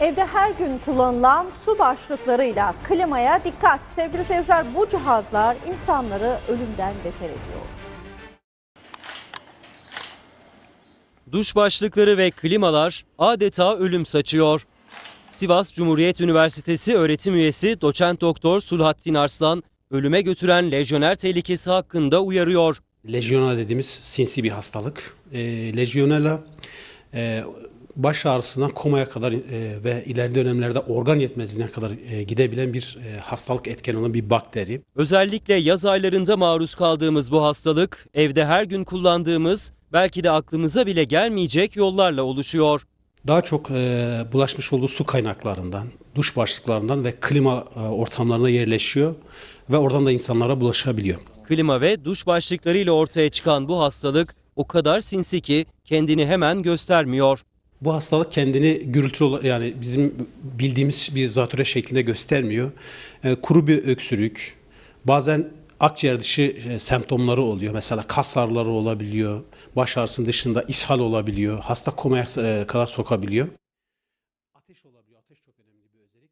Evde her gün kullanılan su başlıklarıyla klimaya dikkat. Sevgili seyirciler bu cihazlar insanları ölümden beter ediyor. Duş başlıkları ve klimalar adeta ölüm saçıyor. Sivas Cumhuriyet Üniversitesi öğretim üyesi doçent doktor Sulhattin Arslan ölüme götüren lejyoner tehlikesi hakkında uyarıyor. Lejyonela dediğimiz sinsi bir hastalık. E, lejyonela e, baş ağrısından komaya kadar e, ve ileride dönemlerde organ yetmezliğine kadar e, gidebilen bir e, hastalık etken olan bir bakteri. Özellikle yaz aylarında maruz kaldığımız bu hastalık evde her gün kullandığımız belki de aklımıza bile gelmeyecek yollarla oluşuyor. Daha çok e, bulaşmış olduğu su kaynaklarından, duş başlıklarından ve klima e, ortamlarına yerleşiyor ve oradan da insanlara bulaşabiliyor. Klima ve duş başlıklarıyla ortaya çıkan bu hastalık o kadar sinsi ki kendini hemen göstermiyor. Bu hastalık kendini gürültülü yani bizim bildiğimiz bir zatüre şeklinde göstermiyor. E, kuru bir öksürük, bazen akciğer dışı e, semptomları oluyor. Mesela kas ağrıları olabiliyor, baş ağrısının dışında ishal olabiliyor, hasta komaya e, kadar sokabiliyor. Ateş olabiliyor, ateş çok önemli bir özellik.